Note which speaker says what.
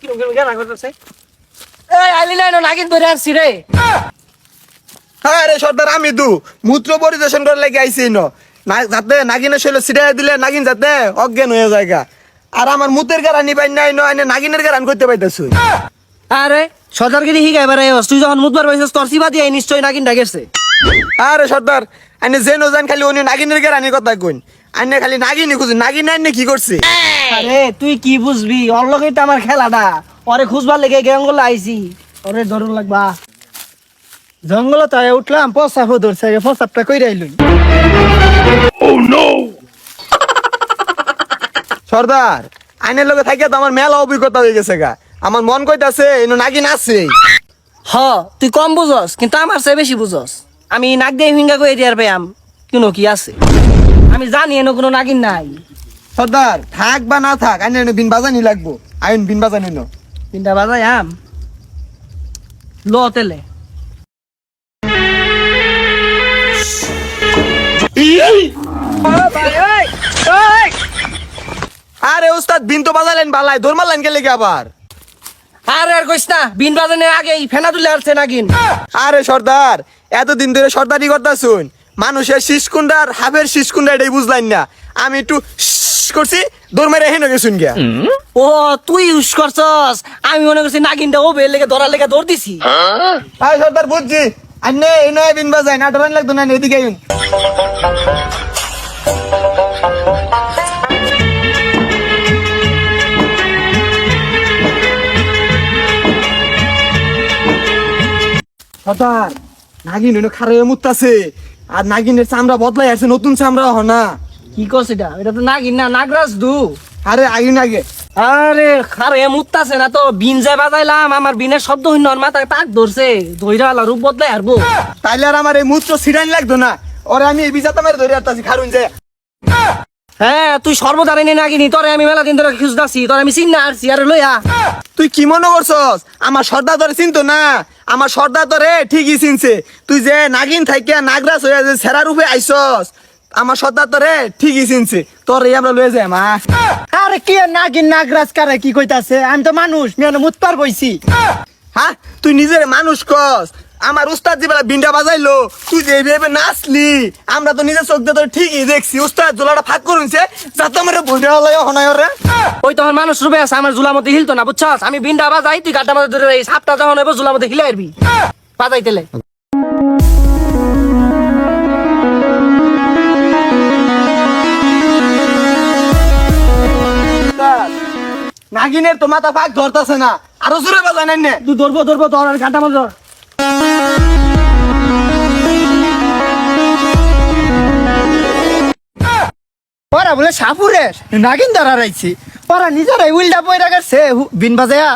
Speaker 1: কিরম কিরম গানা করতেছে এই আইলি না নাগিন ধরে আসছি রে
Speaker 2: হ্যাঁ রে সর্দার আমি দু। মূত্র পরিদর্শন করে লেগে আইছি ন। যাতে নাগিনের শৈল ছিটাই দিলে নাগিন যাতে অজ্ঞান হয়ে। আর আমার মুতের নিবাই নাই নাগিনের করতে
Speaker 1: আরে তুই যখন মুদবার পাইছিস তোর সিবা দিয়ে নিশ্চয় নাগিন ডাকেছে।
Speaker 2: আরে সর্দার আইনে যে নজান খালি উনি নাগিনের গাড়ানির কথা কইন। আইনে খালি নাগিনি খুঁজি নাগিন আইনে কি করছে?
Speaker 1: আরে তুই কি বুঝবি? ওর লগেই তো আমার খেলাটা। ওরে খুঁজবার লেগে গেঙ্গল আইছি। ওরে ধরুন লাগবা।
Speaker 3: জঙ্গল তো উঠলাম পচাফও ধরছে পচাপটা কই রাইলুই
Speaker 2: সর্দার আইনের লগে থাকিয়া তো আমার মেলা অভিজ্ঞতা হয়ে গেছে গা। আমার মন কইতাছে এনো নাগিন আছে।
Speaker 1: হ তুই কম বুঝস কিন্তু আমার চেয়ে বেশি বুঝস। আমি নাক দিয়ে হিঙ্গা করে দিয়ার পাইয়াম কোনো কি আছে? আমি জানি এনে কোনো নাগিন নাই।
Speaker 2: সর্দার থাক বা না থাক আইনে এনে বিন বাজানি লাগবো। আইন বিন বাজানি ন
Speaker 1: তিনটা বাজাই আম। ল তেলে।
Speaker 2: আরে ওস্তাদ বিন তো বাজালেন বালাই দৌড় মারলেন গেলে কি আবার।
Speaker 1: আর আর কইস না বিন বাজানের আগে ফেনা তুলে আসছে নাগিন।
Speaker 2: আরে সর্দার এতদিন ধরে সর্দারি করতা শুন মানুষের শিশকুন্ডার হাফের শিশকুন্ডা এটাই বুঝলাম না। আমি একটু করছি দৌড় মেরে হেনে গেছুন গিয়া
Speaker 1: ও তুই ইউজ করছস আমি মনে করছি নাগিনটা ও বের লেগে ধরার লেগে দৌড় দিছি
Speaker 2: আরে সর্দার বুঝছি আন্নে এই নয় বিন বাজাই না ডরান লাগতো না এদিকে আইন সর্দার নাগিন হইনো খারে মুত্তাছে আর নাগিনের চামড়া বদলাই আছে নতুন চামড়া হ না।
Speaker 1: কি করছ এটা? এটা তো নাগিন না নাগরাজ দু।
Speaker 2: আরে আগে আগে
Speaker 1: আরে এ মুত্তাছে না তো বিন যে বাজাইলাম আমার বিনের শব্দ হইন আর মাথায় তাক ধরছে। ধইরা আলা রূপ বদলাই হারবো।
Speaker 2: তাইলে আর আমার এই মূত্র সিরাইন লাগতো না? ওরে আমি এই বিজাতা মেরে ধরে আসতাছি খারুন যে।
Speaker 1: হ্যাঁ তুই সর্বদারে নিয়ে নাগিনি তোরে আমি মেলা দিন ধরে তোরে আমি চিন্না লইয়া।
Speaker 2: তুই কি মনে করছস? আমার সর্দার তোরে চিনতো না? আমার সর্দার তোরে ঠিকই চিনছে। তুই যে নাগিন থাইকিয়া নাগরাজ হয়ে যে সেরা রূপে আইসস আমার সর্দার তোরে ঠিকই চিনছে। তোর এই আমরা লয়ে যাই মা।
Speaker 3: আরে কি নাগিন নাগরাজ কারে কি কইতাছে? আমি তো মানুষ মেয়ে মুতপার বইছি।
Speaker 2: হ্যাঁ তুই নিজের মানুষ কস। আমার উস্তাদ যে বেলা বিন্ডা বাজাইলো তুই যে ভেবে নাচলি আমরা তো নিজের চোখ দিয়ে তোর ঠিকই দেখছি উস্তাদ জোলাটা ফাঁক করুনছে যাতে আমার বইটা হলাই হনায় রে
Speaker 1: ওই তখন মানুষ রূপে আছে আমার জুলার মধ্যে হিলতো না বুঝছস? আমি বিনটা বাজাই তুই গাড্ডা মধ্যে ধরে এই সাপটা যখন হইব জুলার মধ্যে হিলাই আরবি বাজাই তেলে
Speaker 2: নাগিনের তো মাথা ফাঁক ধরতাছে না আরও জোরে বাজায় নাই নে।
Speaker 1: তুই ধরবো ধরবো ধর আর গাড্ডা মধ্যে ধর
Speaker 3: ওরা বলে সাপুরে নাগিন রাইছি ওরা নিজেরাই উল্টা পয়রা গেছে বিন বাজায়া।